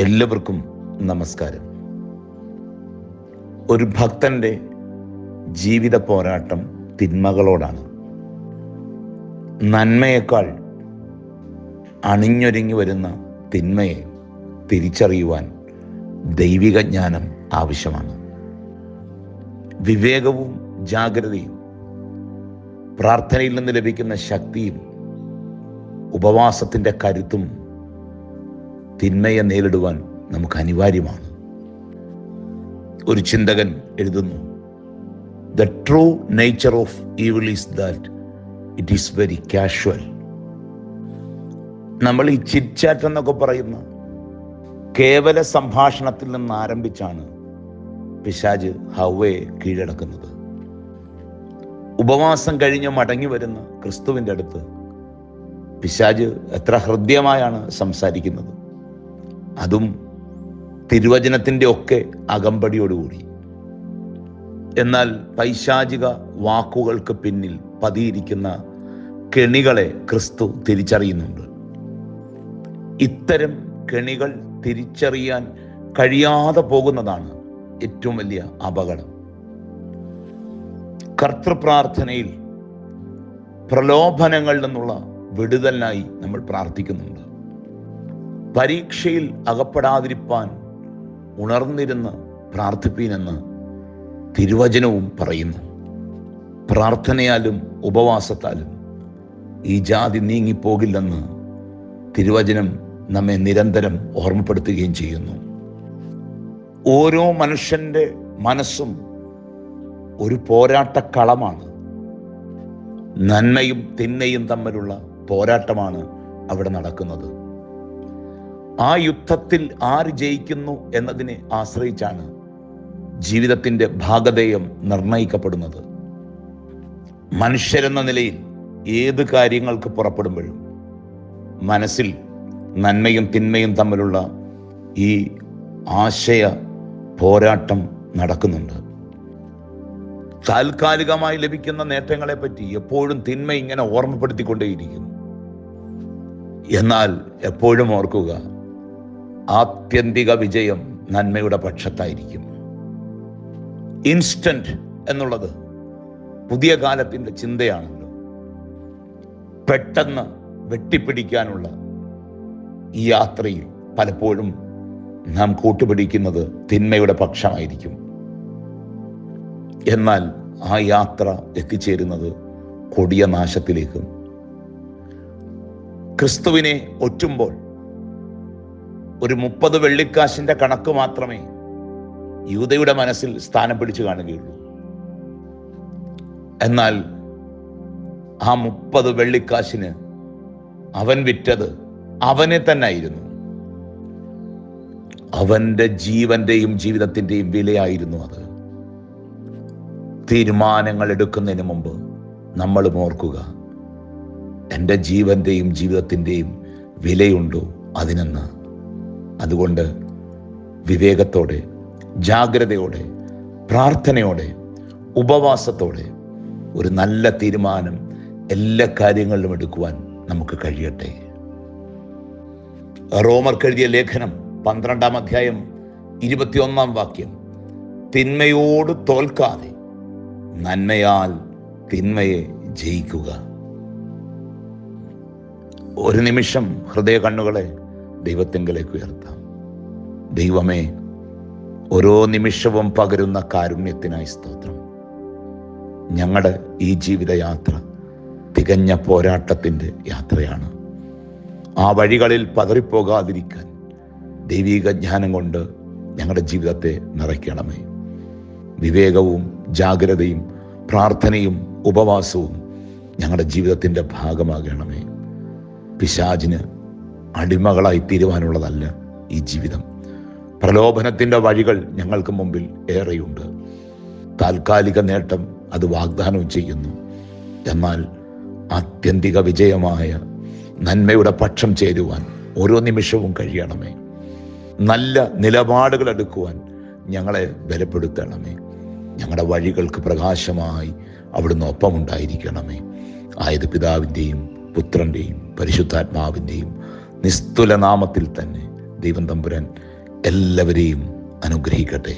എല്ലാവർക്കും നമസ്കാരം. ഒരു ഭക്തന്റെ ജീവിത പോരാട്ടം തിന്മകളോടാണ്. നന്മയേക്കാൾ അണിഞ്ഞൊരുങ്ങി വരുന്ന തിന്മയെ തിരിച്ചറിയുവാൻ ദൈവിക ജ്ഞാനം ആവശ്യമാണ്. വിവേകവും ജാഗ്രതയും പ്രാർത്ഥനയിൽ നിന്ന് ലഭിക്കുന്ന ശക്തിയും ഉപവാസത്തിന്റെ കരുത്തും തിന്മയെ നേരിടുവാൻ നമുക്ക് അനിവാര്യമാണ്. ഒരു ചിന്തകൻ എഴുതുന്നു the true nature of evil is that it is very casual നമ്മൾ ഈ ചിറ്റ്ചാറ്റ് എന്നൊക്കെ പറയുന്ന കേവല സംഭാഷണത്തിൽ നിന്ന് ആരംഭിച്ചാണ് പിശാജ് ഹവയെ കീഴടക്കുന്നത്. ഉപവാസം കഴിഞ്ഞ് മടങ്ങി വരുന്ന ക്രിസ്തുവിന്റെ അടുത്ത് പിശാജ് എത്ര ഹൃദ്യമായാണ് സംസാരിക്കുന്നത്. അതും തിരുവചനത്തിന്റെ ഒക്കെ അകമ്പടിയോടുകൂടി. എന്നാൽ പൈശാചിക വാക്കുകൾക്ക് പിന്നിൽ പതിയിരിക്കുന്ന കെണികളെ ക്രിസ്തു തിരിച്ചറിയുന്നുണ്ട്. ഇത്തരം കെണികൾ തിരിച്ചറിയാൻ കഴിയാതെ പോകുന്നതാണ് ഏറ്റവും വലിയ അപകടം. കർത്തൃപ്രാർത്ഥനയിൽ പ്രലോഭനങ്ങളിൽ നിന്നുള്ള വിടുതലിനായി നമ്മൾ പ്രാർത്ഥിക്കുന്നുണ്ട്. പരീക്ഷയിൽ അകപ്പെടാതിരിപ്പാൻ ഉണർന്നിരുന്ന് പ്രാർത്ഥിപ്പീനെന്ന് തിരുവചനവും പറയുന്നു. പ്രാർത്ഥനയാലും ഉപവാസത്താലും ഈ ജാതി നീങ്ങിപ്പോകില്ലെന്ന് തിരുവചനം നമ്മെ നിരന്തരം ഓർമ്മപ്പെടുത്തുകയും ചെയ്യുന്നു. ഓരോ മനുഷ്യന്റെ മനസ്സും ഒരു പോരാട്ടക്കളമാണ്. നന്മയും തിന്മയും തമ്മിലുള്ള പോരാട്ടമാണ് അവിടെ നടക്കുന്നത്. ആ യുദ്ധത്തിൽ ആര് ജയിക്കുന്നു എന്നതിനെ ആശ്രയിച്ചാണ് ജീവിതത്തിന്റെ ഭാഗധേയം നിർണയിക്കപ്പെടുന്നത്. മനുഷ്യരെന്ന നിലയിൽ ഏത് കാര്യങ്ങൾക്ക് പുറപ്പെടുമ്പോഴും മനസ്സിൽ നന്മയും തിന്മയും തമ്മിലുള്ള ഈ ആശയ പോരാട്ടം നടക്കുന്നുണ്ട്. താൽക്കാലികമായി ലഭിക്കുന്ന നേട്ടങ്ങളെ പറ്റി എപ്പോഴും തിന്മ ഇങ്ങനെ ഓർമ്മപ്പെടുത്തിക്കൊണ്ടേയിരിക്കും എന്നാൽ എപ്പോഴും ഓർക്കുക ആത്യന്തിക വിജയം നന്മയുടെ പക്ഷത്തായിരിക്കും. ഇൻസ്റ്റന്റ് എന്നുള്ളത് പുതിയ കാലത്തിന്റെ ചിന്തയാണല്ലോ. പെട്ടെന്ന് വെട്ടിപ്പിടിക്കാനുള്ള ഈ യാത്രയിൽ പലപ്പോഴും നാം കൂട്ടുപിടിക്കുന്നത് തിന്മയുടെ പക്ഷമായിരിക്കും. എന്നാൽ ആ യാത്ര എത്തിച്ചേരുന്നത് കൊടിയ നാശത്തിലേക്കും. ക്രിസ്തുവിനെ ഒറ്റുമ്പോൾ ഒരു മുപ്പത് വെള്ളിക്കാശിന്റെ കണക്ക് മാത്രമേ യൂതയുടെ മനസ്സിൽ സ്ഥാനം പിടിച്ചു കാണുകയുള്ളൂ. എന്നാൽ ആ മുപ്പത് വെള്ളിക്കാശിന് അവൻ വിറ്റത് അവനെ തന്നെ ആയിരുന്നു അവന്റെ ജീവന്റെയും ജീവിതത്തിന്റെയും വിലയായിരുന്നു അത്. തീരുമാനങ്ങൾ എടുക്കുന്നതിന് മുമ്പ് നമ്മൾ ഓർക്കുക എന്റെ ജീവന്റെയും ജീവിതത്തിന്റെയും വിലയുണ്ടോ അതിനെന്ന്. അതുകൊണ്ട് വിവേകത്തോടെ ജാഗ്രതയോടെ പ്രാർത്ഥനയോടെ ഉപവാസത്തോടെ ഒരു നല്ല തീരുമാനം എല്ലാ കാര്യങ്ങളിലും എടുക്കുവാൻ നമുക്ക് കഴിയട്ടെ. റോമർ കഴുതിയ ലേഖനം പന്ത്രണ്ടാം അധ്യായം ഇരുപത്തിയൊന്നാം വാക്യം. തിന്മയോട് തോൽക്കാതെ നന്മയാൽ തിന്മയെ ജയിക്കുക. ഒരു നിമിഷം ഹൃദയ കണ്ണുകളെ ദൈവത്തെങ്കിലേക്ക് ഉയർത്താം. ദൈവമേ ഓരോ നിമിഷവും പകരുന്ന കാരുണ്യത്തിനായി സ്തോത്രം. ഞങ്ങളുടെ ഈ ജീവിതയാത്ര തികഞ്ഞ പോരാട്ടത്തിന്റെ യാത്രയാണ്. ആ വഴികളിൽ പതറിപ്പോകാതിരിക്കാൻ ദൈവിക ജ്ഞാനം കൊണ്ട് ഞങ്ങളുടെ ജീവിതത്തെ നിറയ്ക്കണമേ. വിവേകവും ജാഗ്രതയും പ്രാർത്ഥനയും ഉപവാസവും ഞങ്ങളുടെ ജീവിതത്തിന്റെ ഭാഗമാകണമേ. പിശാചിന് അടിമകളായി തീരുവാനുള്ളതല്ല ഈ ജീവിതം. പ്രലോഭനത്തിന്റെ വഴികൾ ഞങ്ങൾക്ക് മുമ്പിൽ ഏറെയുണ്ട്. താൽക്കാലിക നേട്ടം അത് വാഗ്ദാനം ചെയ്യുന്നു. എന്നാൽ ആത്യന്തിക വിജയമായ നന്മയുടെ പക്ഷം ചേരുവാൻ ഓരോ നിമിഷവും കഴിയണമേ. നല്ല നിലപാടുകൾ എടുക്കുവാൻ ഞങ്ങളെ ബലപ്പെടുത്തണമേ. ഞങ്ങളുടെ വഴികൾക്ക് പ്രകാശമായി അവിടുന്ന് ഒപ്പമുണ്ടായിരിക്കണമേ. ആയത് പിതാവിന്റെയും പുത്രന്റെയും പരിശുദ്ധാത്മാവിന്റെയും നിസ്തുല നാമത്തിൽ തന്നെ ദൈവം തമ്പുരാൻ എല്ലാവരെയും അനുഗ്രഹിക്കട്ടെ.